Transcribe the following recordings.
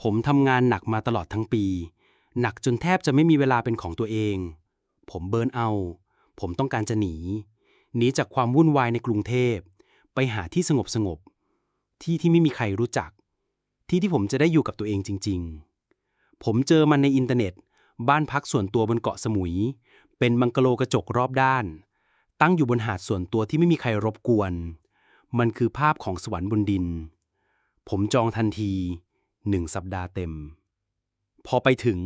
ผมทำงานหนักมาตลอดทั้งปี หนักจนแทบจะไม่มีเวลาเป็นของตัวเอง ผมเบิร์นเอา ผมต้องการจะหนี หนีจากความวุ่นวายในกรุงเทพ ไปหาที่สงบสงบๆที่ที่ไม่มีใครรู้จัก ที่ที่ผมจะได้อยู่กับตัวเองจริง ๆ ผมเจอมันในอินเทอร์เน็ต บ้านพักส่วนตัวบนเกาะสมุย เป็นบังกะโลกระจกรอบด้าน ตั้งอยู่บนหาดส่วนตัวที่ไม่มีใครรบกวน มันคือภาพของสวรรค์บนดิน ผมจองทันที หนึ่งสัปดาห์เต็ม พอไปถึง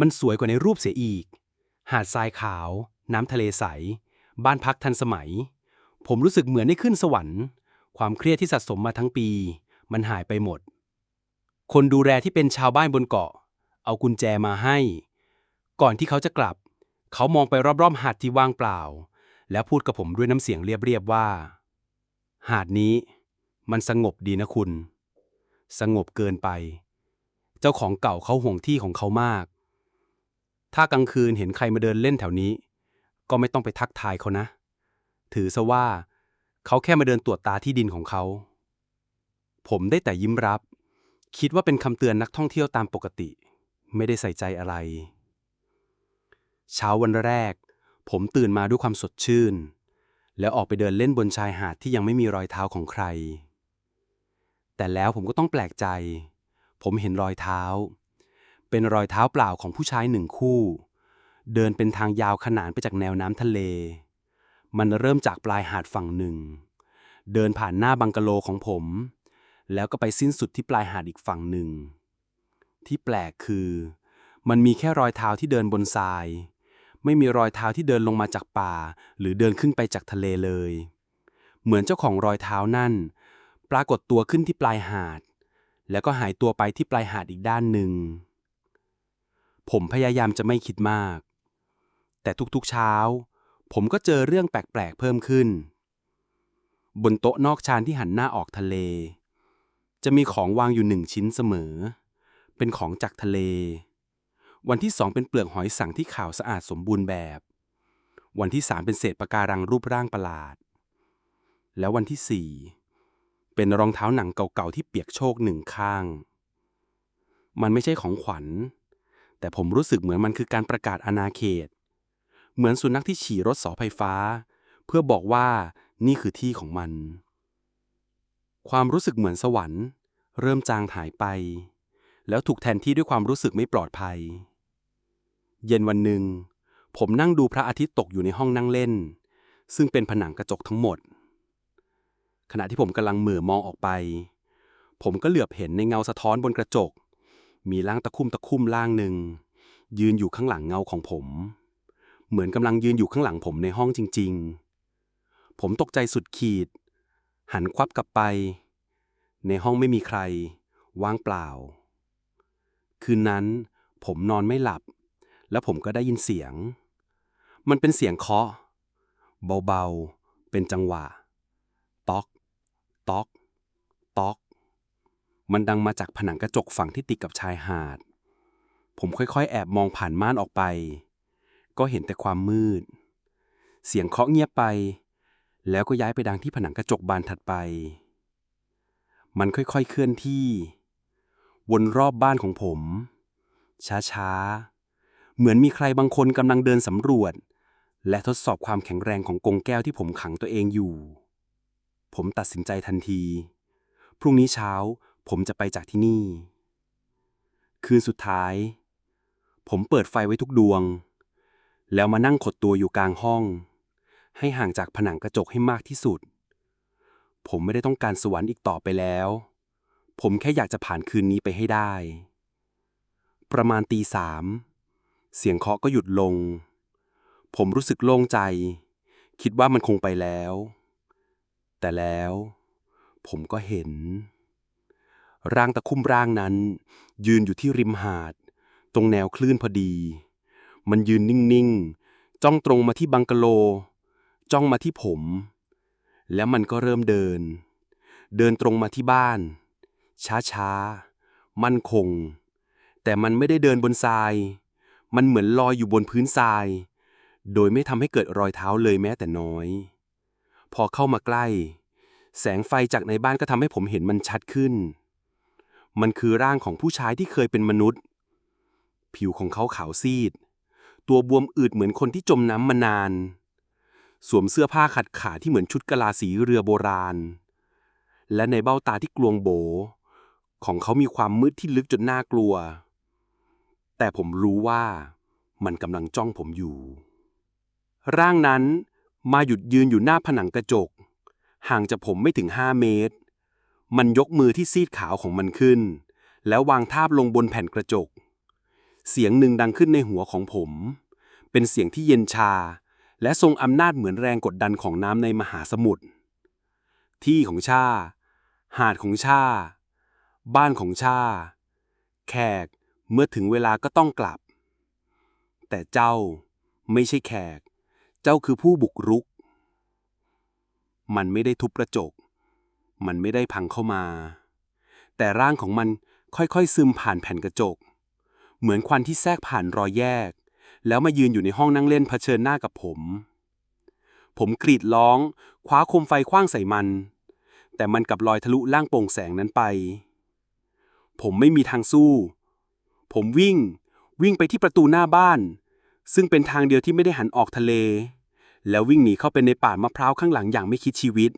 มันสวยกว่าในรูปเสียอีก หาดทรายขาว น้ำทะเลใส บ้านพักทันสมัย ผมรู้สึกเหมือนได้ขึ้นสวรรค์ ความเครียดที่สะสมมาทั้งปี มันหายไปหมด คนดูแลที่เป็นชาวบ้านบนเกาะ เอากุญแจมาให้ ก่อนที่เขาจะกลับ เขามองไปรอบๆหาดที่ว่างเปล่า แล้วพูดกับผมด้วยน้ำเสียงเรียบๆว่า หาดนี้ มันสงบดีนะคุณ สงบเกินไป เจ้าของเก่าเขาห่วงที่ของเขามาก ถ้ากลางคืนเห็นใครมาเดินเล่นแถวนี้ ก็ไม่ต้องไปทักทายเขานะ ถือซะว่า เขาแค่มาเดินตรวจตาที่ดินของเขา ผมได้แต่ยิ้มรับ คิดว่าเป็นคำเตือนนักท่องเที่ยวตามปกติ ไม่ได้ใส่ใจอะไร เช้าวันแรก ผมตื่นมาด้วยความสดชื่น แล้วออกไปเดินเล่นบนชายหาดที่ยังไม่มีรอยเท้าของใคร แต่แล้วผมก็ต้องแปลกใจ ผมเห็นรอยเท้า เป็นรอยเท้าเปล่าของผู้ชายหนึ่งคู่ เดินเป็นทางยาวขนานไปจากแนวน้ำทะเล มันเริ่มจากปลายหาดฝั่งหนึ่ง เดินผ่านหน้าบังกะโลของผม แล้วก็ไปสิ้นสุดที่ปลายหาดอีกฝั่งหนึ่ง ที่แปลกคือ มันมีแค่รอยเท้าที่เดินบนทราย ไม่มีรอยเท้าที่เดินลงมาจากป่า หรือเดินขึ้นไปจากทะเลเลย เหมือนเจ้าของรอยเท้านั่น ปรากฏตัวขึ้นที่ปลายหาด แล้วก็หายตัวไปที่ปลายหาดอีกด้านหนึ่ง ผมพยายามจะไม่คิดมาก แต่ทุกๆเช้า ผมก็เจอเรื่องแปลกๆเพิ่มขึ้น บนโต๊ะนอกชานที่หันหน้าออกทะเล จะมีของวางอยู่หนึ่งชิ้นเสมอ เป็นของจากทะเล วันที่สองเป็นเปลือกหอยสังที่ขาวสะอาดสมบูรณ์แบบ วันที่สามเป็นเศษปะการังรูปร่างประหลาด แล้ววันที่สี่ เป็นรองเท้าหนังเก่าๆที่เปียกโชกหนึ่งข้าง มันไม่ใช่ของขวัญ แต่ผมรู้สึกเหมือนมันคือการประกาศอาณาเขต เหมือนสุนัขที่ฉี่รถเสาไฟฟ้า เพื่อบอกว่านี่คือที่ของมัน ความรู้สึกเหมือนสวรรค์ เริ่มจางหายไป แล้วถูกแทนที่ด้วยความรู้สึกไม่ปลอดภัย เย็นวันหนึ่ง ผมนั่งดูพระอาทิตย์ตกอยู่ในห้องนั่งเล่น ซึ่งเป็นผนังกระจกทั้งหมด ขณะที่ผมกำลังเหม่อมองออกไป ผมก็เหลือบเห็นในเงาสะท้อนบนกระจก มีร่างตะคุ่มตะคุ่มร่างหนึ่ง ยืนอยู่ข้างหลังเงาของผม เหมือนกำลังยืนอยู่ข้างหลังผมในห้องจริง ๆ ผมตกใจสุดขีด หันควับกลับไป ในห้องไม่มีใคร ว่างเปล่า คืนนั้นผมนอนไม่หลับ แล้วผมก็ได้ยินเสียง มันเป็นเสียงเคาะ เบาๆ เป็นจังหวะ ต๊อก ต๊อกต๊อก มันดังมาจากผนังกระจกฝั่งที่ติดกับชายหาด ผมค่อยๆ แอบมองผ่านม่านออกไป ก็เห็นแต่ความมืด เสียงเคาะเงียบไป แล้วก็ย้ายไปดังที่ผนังกระจกบานถัดไป มันค่อยๆ เคลื่อนที่ วนรอบบ้านของผม ช้าๆ เหมือนมีใครบางคนกำลังเดินสำรวจ และทดสอบความแข็งแรงของกรงแก้วที่ผมขังตัวเองอยู่ ผมตัดสินใจทันที พรุ่งนี้เช้า ผมจะไปจากที่นี่ คืนสุดท้าย ผมเปิดไฟไว้ทุกดวง แล้วมานั่งขดตัวอยู่กลางห้อง ให้ห่างจากผนังกระจกให้มากที่สุด ผมไม่ได้ต้องการสวรรค์อีกต่อไปแล้ว ผมแค่อยากจะผ่านคืนนี้ไปให้ได้ ประมาณตีสามเสียงเคาะก็หยุดลง ผมรู้สึกโล่งใจ คิดว่ามันคงไปแล้ว แต่แล้วผมก็เห็น ร่างตะคุ่มร่างนั้น ยืนอยู่ที่ริมหาด ตรงแนวคลื่นพอดี มันยืนนิ่ง ๆ จ้องตรงมาที่บังกะโล จ้องมาที่ผม แล้วมันก็เริ่มเดิน เดินตรงมาที่บ้าน ช้า ๆ มั่นคง แต่มันไม่ได้เดินบนทราย มันเหมือนลอยอยู่บนพื้นทราย โดยไม่ทำให้เกิดรอยเท้าเลยแม้แต่น้อย พอเข้ามาใกล้ แสงไฟจากในบ้านก็ทำให้ผมเห็นมันชัดขึ้น มันคือร่างของผู้ชายที่เคยเป็นมนุษย์ ผิวของเขาขาวซีด ตัวบวมอืดเหมือนคนที่จมน้ำมานาน สวมเสื้อผ้าขัดขาที่เหมือนชุดกะลาสีเรือโบราณ และในเบ้าตาที่กลวงโบ ของเขามีความมืดที่ลึกจนน่ากลัว แต่ผมรู้ว่ามันกำลังจ้องผมอยู่ ร่างนั้น มาหยุดยืนอยู่หน้าผนังกระจก ห่างจากผมไม่ถึงห้าเมตร มันยกมือที่ซีดขาวของมันขึ้น แล้ววางทาบลงบนแผ่นกระจก เสียงหนึ่งดังขึ้นในหัวของผม เป็นเสียงที่เย็นชา และทรงอำนาจเหมือนแรงกดดันของน้ำในมหาสมุทรที่ของชา หาดของชา บ้านของชา แขกเมื่อถึงเวลาก็ต้องกลับ แต่เจ้าไม่ใช่แขก เจ้าคือผู้บุกรุก มันไม่ได้ทุบกระจก มันไม่ได้พังเข้ามา แต่ร่างของมันค่อยๆ ซึมผ่านแผ่นกระจก เหมือนควันที่แทรกผ่านรอยแยก แล้วมายืนอยู่ในห้องนั่งเล่นเผชิญหน้ากับผม ผมกรีดร้อง คว้าคมไฟคว้างใส่มัน แต่มันกับลอยทะลุล่างโปร่งแสงนั้นไป ผมไม่มีทางสู้ ผมวิ่ง วิ่งไปที่ประตูหน้าบ้าน ซึ่งเป็นทางเดียวที่ไม่ได้หันออกทะเล แล้ววิ่งหนีเข้าไปในป่ามะพร้าวข้างหลังอย่างไม่คิดชีวิต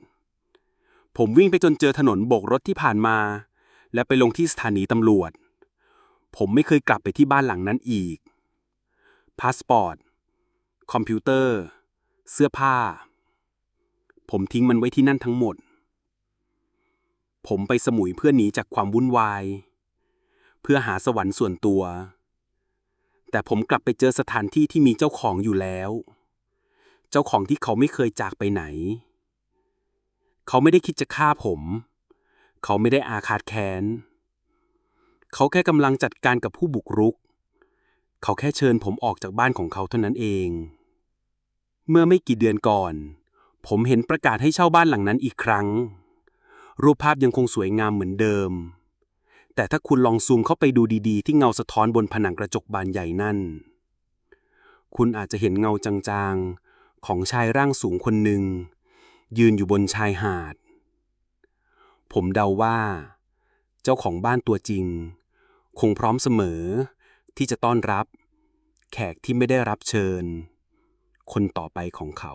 ผมวิ่งไปจนเจอถนนโบกรถที่ผ่านมา และไปลงที่สถานีตำรวจ ผมไม่เคยกลับไปที่บ้านหลังนั้นอีก พาสปอร์ต คอมพิวเตอร์ เสื้อผ้า ผมทิ้งมันไว้ที่นั่นทั้งหมด ผมไปสมุยเพื่อหนีจากความวุ่นวาย เพื่อหาสวรรค์ส่วนตัว แต่ผมกลับไปเจอสถานที่ที่มีเจ้าของอยู่แล้ว เจ้าของที่เขาไม่เคยจากไปไหน เขาไม่ได้คิดจะฆ่าผม เขาไม่ได้อาฆาตแค้น เขาแค่กำลังจัดการกับผู้บุกรุก เขาแค่เชิญผมออกจากบ้านของเขาเท่านั้นเอง เมื่อไม่กี่เดือนก่อน ผมเห็นประกาศให้เช่าบ้านหลังนั้นอีกครั้ง รูปภาพยังคงสวยงามเหมือนเดิม แต่ถ้าคุณลองซูมเข้าไปดูดีๆ ที่เงาสะท้อนบนผนังกระจกบานใหญ่นั่นคุณอาจจะเห็นเงาจางๆ ของชายร่างสูงคนหนึ่ง ยืนอยู่บนชายหาด ผมเดาว่า เจ้าของบ้านตัวจริง คงพร้อมเสมอที่จะต้อนรับ แขกที่ไม่ได้รับเชิญ คนต่อไปของเขา